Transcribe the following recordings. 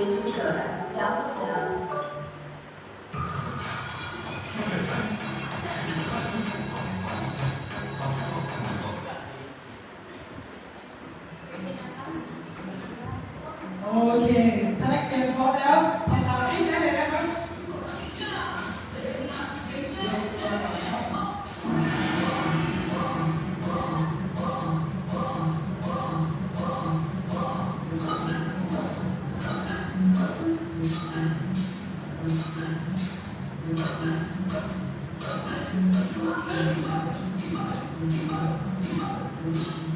Facebook โอ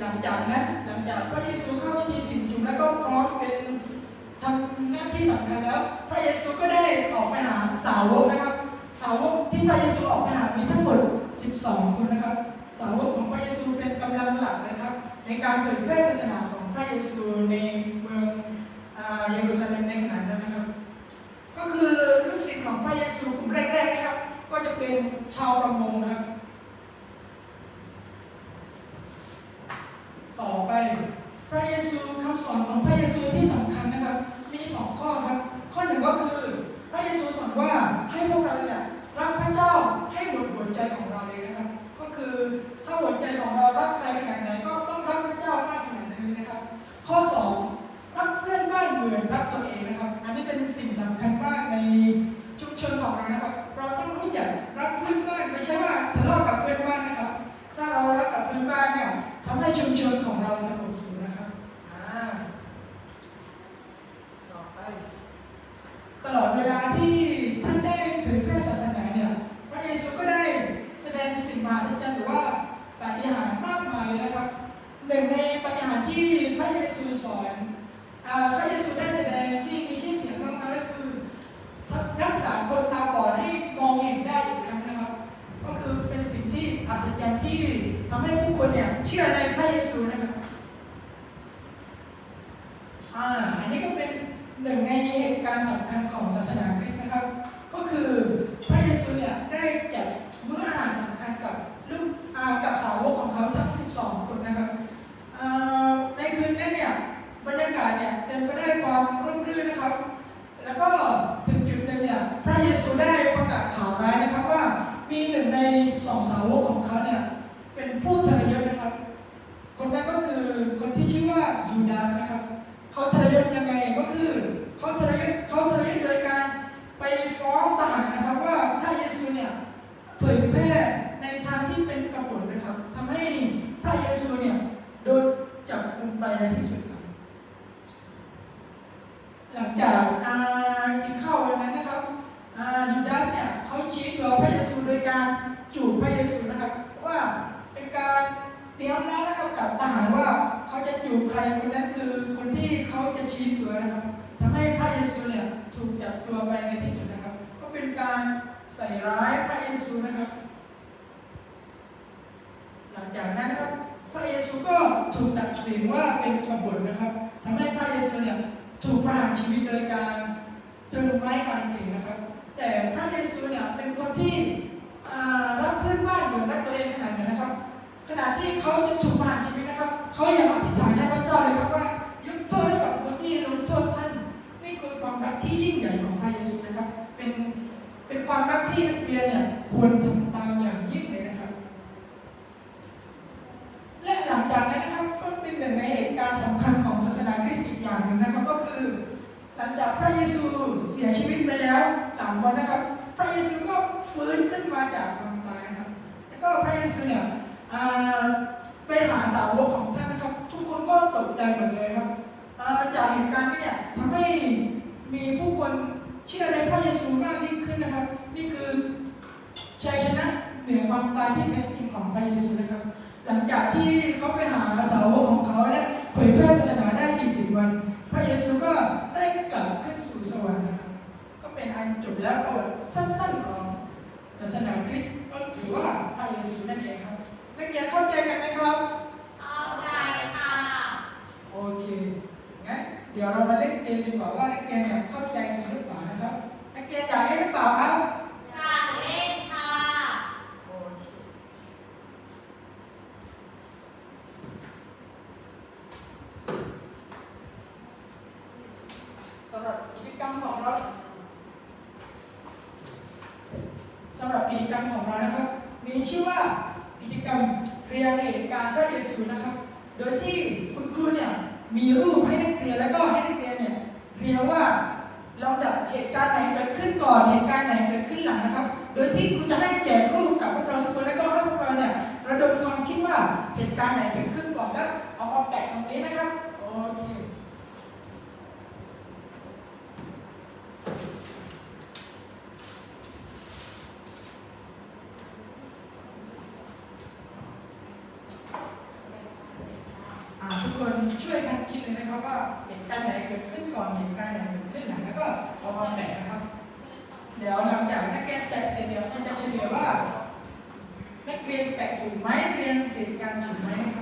หลังจากนั้นหลังจากพระเยซูเข้าพิธีสินจุมแล้วก็พร้อมเป็นทำหน้าที่สำคัญแล้ว พระเยซูก็ได้ออกไปหาสาวกนะครับ สาวกที่พระเยซูออกไปหามีทั้งหมด 12 คนนะครับ สาวกของพระเยซูเป็นกำลังหลักนะครับ ในการเผยแพร่ศาสนาของพระเยซูในเมืองเยรูซาเล็มในขณะนั้นนะครับ ก็คือลูกศิษย์ของพระเยซูกลุ่มแรกๆนะครับ ก็จะเป็นชาวประมงครับ ต่อ ไปพระเยซูคำสอนของพระเยซูที่สำคัญนะครับ มีสองข้อครับ ข้อหนึ่งก็คือ พระเยซูสอนว่าให้พวกเราเนี่ยรักพระเจ้าให้หมดหัวใจของเราเลยนะครับ ก็คือถ้าหัวใจของเรารักใครขนาดไหนก็ต้องรักพระเจ้ามากขนาดนั้นเลยนะครับ ข้อสองรักเพื่อนบ้านเหมือนรักตัวเองนะครับ อันนี้เป็นสิ่งสำคัญมากในชุมชนของเรานะครับ เราต้องรู้จักรักเพื่อนบ้านไม่ใช่ว่าทะเลาะกับเพื่อนบ้านนะครับ ถ้าเรารักกับเพื่อนบ้านเนี่ยทำให้ชุมชนของเราสงบสุขนะครับอ่าต่อไป ตลอดเวลาที่ท่านได้เผยแพร่ศาสนาเนี่ย พระเยซูก็ได้แสดงสิ่งมหัศจรรย์หรือว่าปาฏิหาริย์มากมายนะครับ หนึ่งในปาฏิหาริย์ที่พระเยซูสอนอาพระเยซูได้แสดงที่มีชื่อเสียงมากๆก็คือรักษาคนตาบอดให้มองเห็นได้อีกครั้งนะครับ ก็คือเป็นสิ่งที่อัศจรรย์ที่ทำให้ผู้คนเนี่ยเชื่อในพระเยซูนะครับ อ่า อันนี้ก็เป็นหนึ่งในเหตุการณ์สำคัญของศาสนาคริสต์นะครับ ก็คือพระเยซูเนี่ยได้จัดมื้ออาหารสำคัญกับลูกอ่ากับสาวกของเขาทั้ง 12 คนนะครับอ่าในคืนนั้นเนี่ยบรรยากาศเนี่ยเต็มไปด้วยความร่มรื่นนะครับ แล้วก็ถึงจุดหนึ่งเนี่ยพระเยซูได้ประกาศข่าวร้ายนะครับว่ามีหนึ่งในสองสาวกของเขาเนี่ยเป็นผู้ทรยศนะครับ คนนั้นก็คือคนที่ชื่อว่ายูดาสนะครับ เขาทรยศยังไงก็คือเขาทรยศเขาทรยศโดยการไปฟ้องทหารนะครับว่าพระเยซูเนี่ย เผยแพร่ในทางที่เป็นกบฏนะครับทำให้พระเยซูเนี่ยโดนจับกุมไปในที่สุดครับ หลังจากอ่ากินข้าววันนั้นนะครับอ่ายูดาสเนี่ยเขาชี้ตัวพระเยซูโดยการจูบพระเยซูนะครับ ว่าเป็นการเตรียมแล้วนะครับกับทหารว่าเขาจะจูบใครคนนั้นคือคนที่เขาจะชี้ตัวนะครับทำให้พระเยซูเนี่ยถูกจับตัวไปในที่สุดนะครับ ก็เป็นการใส่ร้ายพระเยซูนะครับ หลังจากนั้นนะครับ พระเยซูก็ถูกตัดสินว่าเป็นกบฏนะครับทำให้พระเยซูเนี่ยถูกประหารชีวิตโดยการตรึงไม้ การเก่งนะครับ แต่พระเยซูเนี่ยเป็นคนที่รักเพื่อนบ้านเหมือนรักตัวเองขนาดนั้นนะครับ ขณะที่เขาจะถูกประหารชีวิตนะครับเขายังอธิษฐานให้พระเจ้าเลยครับว่ายกโทษให้กับคนที่ลงโทษท่านนี่คือความรักที่ยิ่งใหญ่ของพระเยซูนะครับ เป็นเป็นความรักที่นักเรียนเนี่ยควรทำ ชีวิตไปแล้วสามวันนะครับ พระเยซูก็ฟื้นขึ้นมาจากความตายนะครับ แล้วก็พระเยซูเนี่ยไปหาสาวกของท่านนะครับ ทุกคนก็ตกใจหมดเลยครับจากเหตุการณ์นี้เนี่ยทำให้มีผู้คนเชื่อในพระเยซูมากยิ่งขึ้นนะครับ นี่คือชัยชนะเหนือความตายที่แท้จริงของพระเยซูนะครับ หลังจากที่เขาไปหาสาวกของเขาและเผยแพร่ศาสนาได้ 40 วัน พระเยซูก็ได้กลับขึ้นสู่สวรรค์นะครับ ก็ เป็นอันจบแล้วประวัติสั้นๆของศาสนาคริสต์ก็ถือว่าพระเยซูนั่นเองครับ นักเรียนเข้าใจกันไหมครับเข้าใจค่ะโอเคงั้นเดี๋ยวเรามาเล่นเกมดีกว่าว่านักเรียนเนี่ยเข้าใจดีหรือเปล่านะครับนักเรียนอยากเล่นหรือเปล่าครับอยากเล่นค่ะโอเคสำหรับกิจกรรมของเราสำหรับกิจกรรมของเรานะครับ มีชื่อว่ากิจกรรมเรียนเหตุการณ์พระเยซูนะครับ โดยที่คุณครูเนี่ยมีรูปให้นักเรียนแล้วก็ให้นักเรียนเนี่ยเรียนว่าลำดับเหตุการณ์ไหนเกิดขึ้นก่อนเหตุการณ์ไหนเกิดขึ้นหลังนะครับ โดยที่ครูจะให้แจกรูปกับพวกเราทุกคนแล้วก็ให้พวกเราเนี่ยระดมความคิดว่าเหตุการณ์ไหนเกิดขึ้นก่อนแล้วเอามาแปะตรงนี้นะครับโอเค อ่าทุกคนช่วยกันคิดเลยนะครับว่าเหตุการณ์ไหนเกิดขึ้นก่อนเหตุการณ์ไหนเกิดขึ้นหลังแล้วก็เอามาแบ่งนะครับ เดี๋ยวหลังจากนักเรียนแตะเสร็จเดี๋ยวเขาจะเฉลยว่านักเรียนแตะถูกไหมเรียนเหตุการณ์ถูกไหมครับ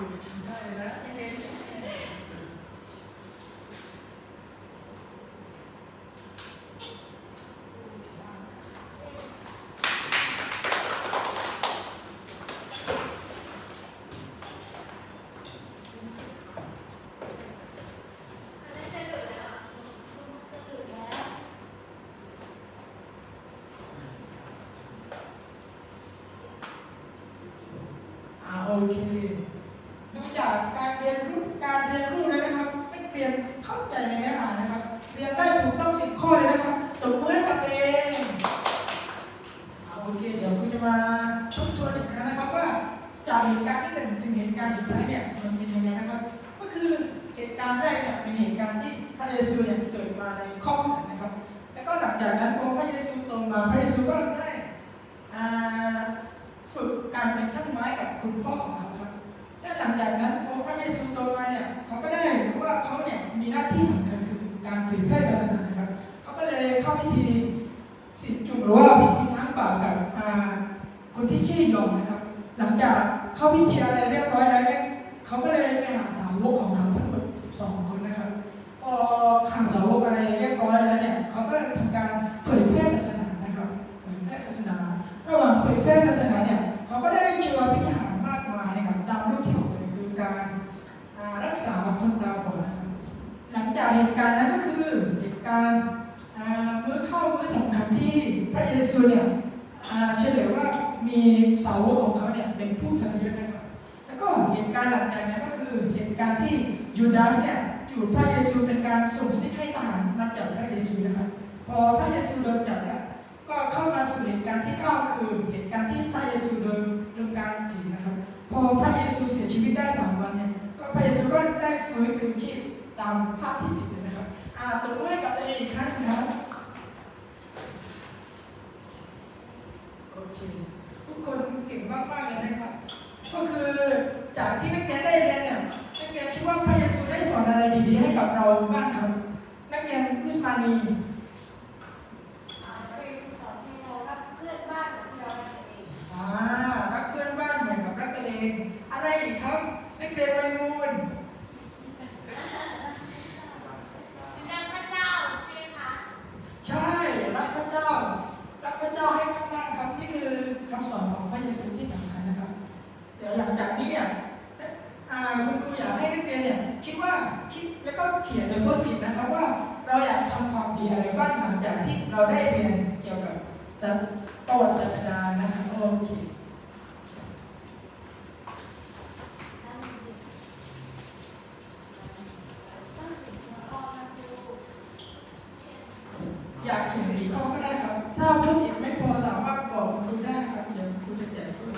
คุณทำได้เลยนะนักเรียนอ่าโอเค ดูจากการเรียนรู้การเรียนรู้แล้วนะครับนักเรียนเข้าใจในเนื้อหานะครับ เรียนได้ถูกต้องสิบข้อเลยนะครับตบมือให้กับตัวเองอ่าโอเค เดี๋ยวคุณจะมาทบทวนอีกครั้งนะครับว่าจากเหตุการณ์ที่หนึ่งถึงเหตุการณ์สุดท้ายเนี่ย มันเป็นยังไงนะครับ ก็คือเหตุการณ์แรกเนี่ยเป็นเหตุการณ์ที่พระเยซูเนี่ยเกิดมาในครอบครัวนะครับ แล้วก็หลังจากนั้นพอพระเยซูโตมาพระเยซูก็ได้ฝึกการเป็นช่างไม้กับคุณพ่อของเขาครับ และหลังจากนั้นพอพระเยซูโตมาเนี่ยเขาก็ได้รู้ว่าเขาเนี่ยมีหน้าที่สำคัญคือการเผยแพร่ศาสนานะครับเขาก็เลยเข้าพิธีสิทธิจุหรือว่าพิธีล้างบาปกับคนที่ชื่อยองนะครับ หลังจากเข้าพิธีอะไรเรียบร้อยแล้วเนี่ย เขาก็เลยไปหาสาวกของเขาทั้งหมด12 คนนะครับพอหาสาวกอะไรเรียบร้อยแล้วเนี่ยเขาก็ทำการเผยแพร่ศาสนานะครับเผยแพร่ศาสนา ระหว่างเผยแพร่ศาสนาเนี่ยเขาก็ได้เจอพิธีารมากมายนะครับตามรูปที่ออกเลยคือการรักษาคนตาบอดนะครับหลังจากเหตุการณ์นั้นก็คือเหตุการณ์มื้อเข้ามื้อสำคัญที่พระเยซูเนี่ยเฉลยว่ามีสาวกของเขาเนี่ยเป็นผู้ทะเยศนะครั ตุการณ์หลังจากนั้นก็คือเหตุการณ์ที่ยูดาสเนี่ยจูบพระเยซูเป็นการส่งซิกให้ทหารมาจับพระเยซูนะครับพอพระเยซูโดนจับเนี่ยก็เข้ามาสู่เหตุการณ์ที่เก้าคือเหตุการณ์ที่พระเยซูโดนโดนการถีบนะครับ พอพระเยซูเสียชีวิตได้สามวันเนี่ยก็พระเยซูก็ได้ฟื้นคืนชีพตามภาพที่สิบเลยนะครับอ่าตบมือให้กับตัวเองอีกครั้งนึ่งครับโอเคทุกคนเก่งมากๆเลยนะครับก็คือ จากที่นักเรียนได้เรียนเนี่ยนักเรียนคิดว่าพระเยซูได้สอนอะไรดีๆให้กับเราบ้างครับ นักเรียนมุสมานี อ่าพระเยซูสอนให้เรารักเพื่อนบ้านเหมือนที่เรารักตัวเอง อ่ารักเพื่อนบ้านเหมือนกับรักตัวเอง อะไรอีกครับ นักเรียนวัยรุ่น รักพระเจ้าใช่ไหมคะ ใช่ รักพระเจ้า รักพระเจ้าให้มากๆครับ นี่คือคำสอนของพระเยซูที่สำคัญนะครับ เดี๋ยวหลังจากนี้เนี่ยอ่า คุณครูอยากให้นักเรียนเนี่ยคิดว่าคิดแล้วก็เขียนในโพสต์อิทนะครับว่าเราอยากทำความดีอะไรบ้างหลังจากที่เราได้เรียนเกี่ยวกับประวัติศาสนานะครับโอเค นั่นสิต้องถึงหัวข้อนะครู อยากเขียนกี่ข้อก็ได้ครับ ถ้าโพสต์อิทไม่พอสามารถบอกคุณครูได้นะครับ เดี๋ยวครูจะแจกเพิ่ม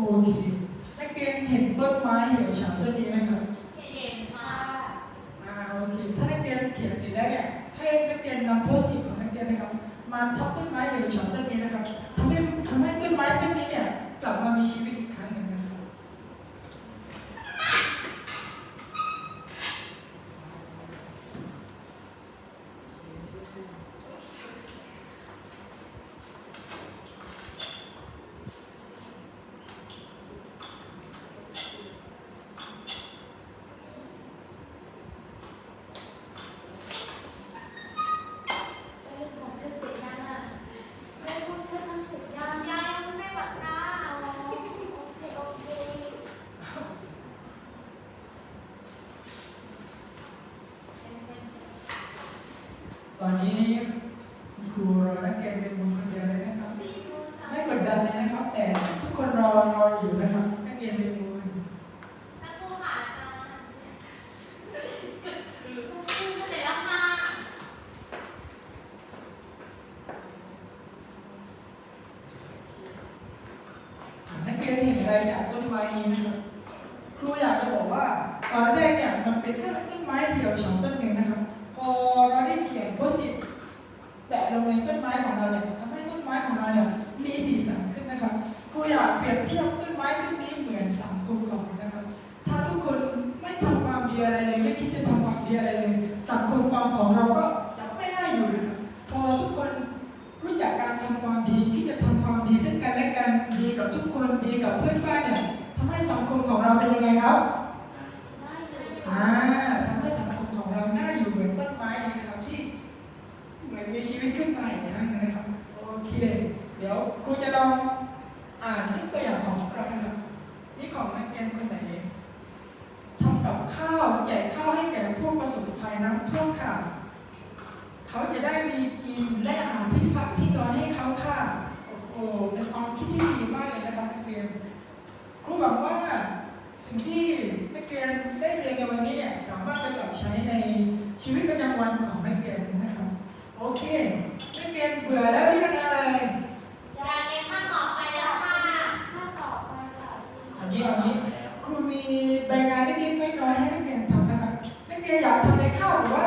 โอ เคนักเรียนเห็นต้นไม้เหี่ยวเฉาต้นนี้ไหมครับ เห็นค่ะ อ่าโอเค ถ้านักเรียนเขียนเสร็จแล้วเนี่ย ให้นักเรียนนำโพสต์อิทของนักเรียนนะครับ มาทับต้นไม้เหี่ยวเฉาต้นนี้นะครับทำให้ทำให้ต้นไม้ต้นนี้เนี่ยกลับมามีชีวิตอีกครั้งหนึ่งนะครับ เรื่องของเกษตรยังอะไม่พูดเรื่องทำเสร็จยังยังไม่ปักหน้าโอเคโอเค ตอนนี้ครูรอนักเรียนเป็นบุญคนเดียวเลยนะครับ ดีดูค่ะ ไม่กดดันเลยนะครับ แต่ทุกคนรอรออยู่นะครับ นักเรียนเป็นบุญ สักครู่ค่ะอาจารย์สักครู่เสร็จแล้วค่ะ นัก เรียนเห็นอะไรจากต้นไม้นี้นะครับครูอยากจะบอกว่าตอนแรกเนี่ยมันเป็นแค่ต้นไม้เดี่ยวเฉาต้นหนึ่งนะครับ พอเราได้เขียนโพสต์อิทแปะลงในต้นไม้ของเราเนี่ยจะทำให้ต้นไม้ของเราเนี่ยมีสีสันขึ้นนะครับครูอยากเปรียบเทียบ ขึ้นมาอีกครั้งหนึงนะครับ โอเค เดี๋ยวครูจะลองอ่านตัวอย่างของเรานะครับ นี่ของนักเรียนคนไหนทำกับข้าวแจกข้าวให้แก่ผู้ประสบภัยน้ำท่วมค่ะ เขาจะได้มีกินและอาหารที่พักที่นอนให้เขาค่ะ โอ้โห เป็นความคิดที่ดีมากเลยนะครับนักเรียน ครูหวังว่าสิ่งที่นักเรียนได้เรียนในวันนี้เนี่ยสามารถไปปรับใช้ในชีวิตประจำวันของนักเรียน โอเคนักเรียนเบื่อแล้วหรือยังเอ่ยอยากเรียนข้างต่อไปแล้วค่ะข้างต่อไปค่ะอันนี้เอานี้ครูมีใบงานเล็กๆน้อยๆให้นักเรียนทำนะครับนักเรียนอยากทำในข้าวหรือว่า